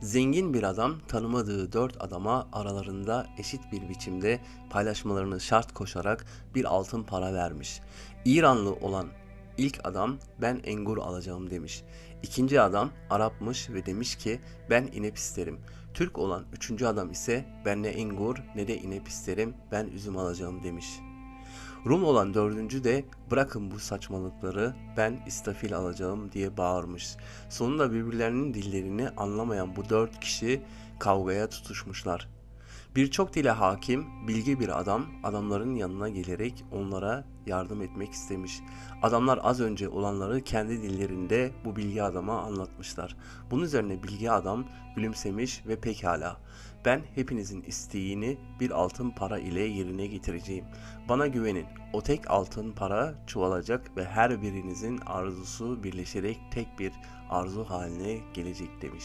Zengin bir adam tanımadığı dört adama aralarında eşit bir biçimde paylaşmalarını şart koşarak bir altın para vermiş. İranlı olan ilk adam ben engur alacağım demiş. İkinci adam Arapmış ve demiş ki ben inep isterim. Türk olan üçüncü adam ise ben ne engur ne de inep isterim ben üzüm alacağım demiş. Rum olan dördüncü de bırakın bu saçmalıkları ben istafil alacağım diye bağırmış. Sonunda birbirlerinin dillerini anlamayan bu dört kişi kavgaya tutuşmuşlar. Birçok dile hakim, bilgi bir adam adamların yanına gelerek onlara yardım etmek istemiş. Adamlar az önce olanları kendi dillerinde bu bilgi adama anlatmışlar. Bunun üzerine bilgi adam gülümsemiş ve pekala ben hepinizin isteğini bir altın para ile yerine getireceğim. Bana güvenin. O tek altın para çoğalacak ve her birinizin arzusu birleşerek tek bir arzu haline gelecek demiş.